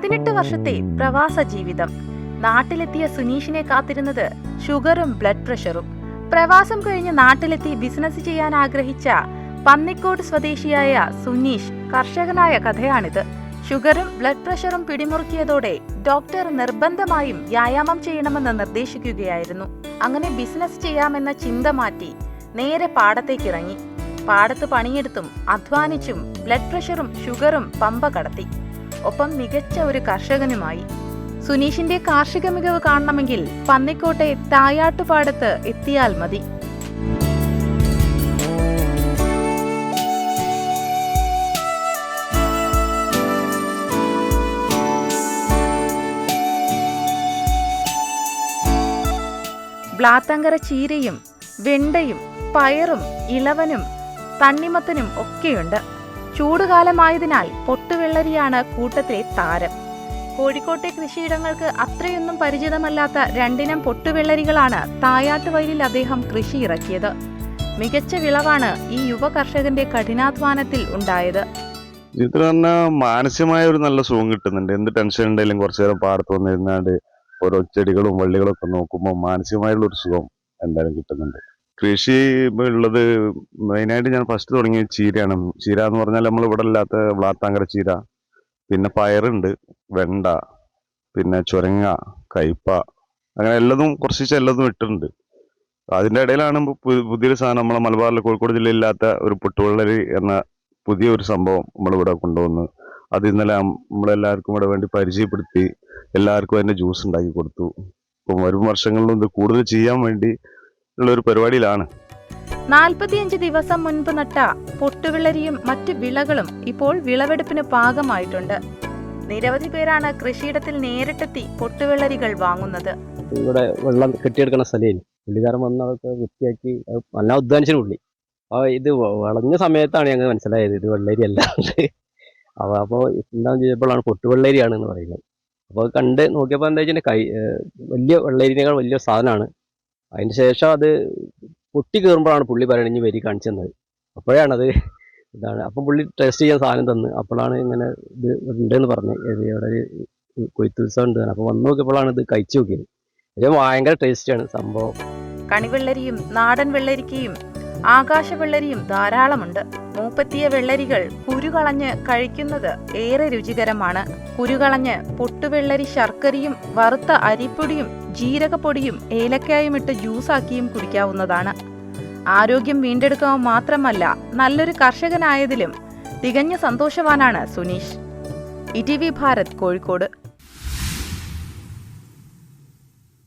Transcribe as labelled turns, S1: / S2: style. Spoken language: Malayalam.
S1: പതിനെട്ട് വർഷത്തെ പ്രവാസ ജീവിതം. നാട്ടിലെത്തിയ സുനീഷിനെ കാത്തിരുന്നത് ഷുഗറും ബ്ലഡ് പ്രഷറും. പ്രവാസം കഴിഞ്ഞ് നാട്ടിലെത്തി ബിസിനസ് ചെയ്യാൻ ആഗ്രഹിച്ച പന്നിക്കോട് സ്വദേശിയായ സുനീഷ് കർഷകനായ കഥയാണിത്. ഷുഗറും ബ്ലഡ് പ്രഷറും പിടിമുറുക്കിയതോടെ ഡോക്ടർ നിർബന്ധമായും വ്യായാമം ചെയ്യണമെന്ന് നിർദ്ദേശിക്കുകയായിരുന്നു. അങ്ങനെ ബിസിനസ് ചെയ്യാമെന്ന ചിന്ത മാറ്റി നേരെ പാടത്തേക്കിറങ്ങി. പാടത്ത് പണിയെടുത്തും അധ്വാനിച്ചും ബ്ലഡ് പ്രഷറും ഷുഗറും പമ്പ കടത്തി. ഒപ്പം മികച്ച ഒരു കർഷകനുമായി. സുനീഷിന്റെ കാർഷിക മികവ് കാണണമെങ്കിൽ പന്നിക്കോട്ടെ തായാട്ടുപാടത്ത് എത്തിയാൽ മതി. ബ്ലാത്തങ്കര ചീരയും വെണ്ടയും പയറും ഇളവനും തണ്ണിമത്തനും ഒക്കെയുണ്ട്. ചൂടുകാലമായതിനാൽ പൊട്ടുവെള്ളരിയാണ് കൂട്ടത്തിലെ താരം. കോഴിക്കോട്ടെ കൃഷിയിടങ്ങൾക്ക് അത്രയൊന്നും പരിചിതമല്ലാത്ത രണ്ടിനം പൊട്ടുവെള്ളരികളാണ് തായാട്ടുവയലിൽ അദ്ദേഹം കൃഷി ഇറക്കിയത്. മികച്ച വിളവാണ് ഈ യുവ കർഷകന്റെ കഠിനാധ്വാനത്തിൽ ഉണ്ടായത്.
S2: ഇത് പറഞ്ഞാൽ മാനസികമായ ഒരു നല്ല സുഖം കിട്ടുന്നുണ്ട്. എന്ത് ടെൻഷൻ ഉണ്ടെങ്കിലും കുറച്ചു നേരം പാടത്ത് വന്നിരുന്നാണ്ട് ഓരോ ചെടികളും വള്ളികളും ഒക്കെ നോക്കുമ്പോൾ മാനസികമായുള്ള ഒരു സുഖം എന്തായാലും കിട്ടുന്നുണ്ട്. കൃഷി ഉള്ളത് മെയിനായിട്ട് ഞാൻ ഫസ്റ്റ് തുടങ്ങിയ ചീരയാണ്. ചീര എന്ന് പറഞ്ഞാൽ നമ്മൾ ഇവിടെ ഇല്ലാത്ത വ്ളാത്താങ്കര ചീര പിന്നെ പയറുണ്ട് വെണ്ട പിന്നെ ചുരങ്ങ കയ്പ അങ്ങനെ എല്ലാതും കുറച്ച് എല്ലാതും ഇട്ടിട്ടുണ്ട്. അതിന്റെ ഇടയിലാണ് പുതിയൊരു സാധനം നമ്മളെ മലബാറിലെ കോഴിക്കോട് ജില്ലയിൽ ഇല്ലാത്ത ഒരു പുട്ടുവള്ളരി എന്ന പുതിയൊരു സംഭവം നമ്മളിവിടെ കൊണ്ടുവന്ന് അത് ഇന്നലെ നമ്മളെല്ലാവർക്കും ഇവിടെ വേണ്ടി പരിചയപ്പെടുത്തി എല്ലാവർക്കും അതിന്റെ ജ്യൂസ് ഉണ്ടാക്കി കൊടുത്തു. ഇപ്പം വരും വർഷങ്ങളിലും ഇത് കൂടുതൽ ചെയ്യാൻ വേണ്ടി ഉള്ള ഒരു പരിപാടിയിലാണ്.
S1: നാൽപ്പത്തിയഞ്ച് ദിവസം മുൻപ് നട്ട പൊട്ടുവിളരിയും മറ്റ് വിളകളും ഇപ്പോൾ വിളവെടുപ്പിന് പാകമായിട്ടുണ്ട്. നിരവധി പേരാണ് കൃഷിയിടത്തിൽ നേരിട്ടെത്തി പൊട്ടുവിളരികൾ വാങ്ങുന്നത്.
S3: ഇവിടെ വെള്ളം കെട്ടിയെടുക്കുന്ന സ്ഥലമായിരുന്നു പുള്ളിക്കാരൻ വന്നതൊക്കെ വൃത്തിയാക്കി നല്ല ഉദ്ധാനിച്ചു പുള്ളി. അപ്പോൾ ഇത് വളഞ്ഞ സമയത്താണ് ഞങ്ങൾ മനസ്സിലായത് ഇത് വെള്ളരി അല്ല അപ്പോൾ അപ്പോൾ എന്താണെന്ന് ചോദിച്ചപ്പോഴാണ് പൊട്ടുവെള്ളരിയാണ് എന്ന് പറയുന്നത് അപ്പോൾ കണ്ട് നോക്കിയപ്പോൾ എന്താ വെച്ചാൽ കൈ വലിയ വെള്ളരിനേക്കാൾ വലിയ സാധനമാണ്. അതിന് ശേഷം അത് പൊട്ടി കയറുമ്പോഴാണ് പുള്ളി പറയണത് ഇനി വരി കാണിച്ചു തന്നത്. അപ്പോഴാണത് ഇതാണ്. അപ്പം പുള്ളി ടേസ്റ്റ് ചെയ്യാൻ സാധനം തന്ന്. അപ്പോഴാണ് ഇങ്ങനെ ഇത് ഉണ്ടെന്ന് പറഞ്ഞ്. ഇത് ഇവിടെ ഒരു കൊയ്ത്തുത്സവം ഉണ്ട് അപ്പോൾ വന്ന് നോക്കിയപ്പോഴാണ് ഇത് കഴിച്ചു നോക്കിയത്. ഇത് ഭയങ്കര ടേസ്റ്റിയാണ് സംഭവം.
S1: കണിവെള്ളരിയും നാടൻ വെള്ളരിക്കയും ആകാശ വെള്ളരിയും ധാരാളമുണ്ട്. മൂപ്പത്തിയ വെള്ളരികൾ കുരുകളഞ്ഞ് കഴിക്കുന്നത് ഏറെ രുചികരമാണ്. കുരുകളഞ്ഞ് പൊട്ടുവെള്ളരി ശർക്കരയും വറുത്ത അരിപ്പൊടിയും ജീരകപ്പൊടിയും ഏലക്കായും ഇട്ട് ജ്യൂസാക്കിയും കുടിക്കാവുന്നതാണ്. ആരോഗ്യം വീണ്ടെടുക്കാൻ മാത്രമല്ല നല്ലൊരു കർഷകനായതിലും തികഞ്ഞ സന്തോഷവാനാണ് Suneesh. E T V Bharat Kozhikode.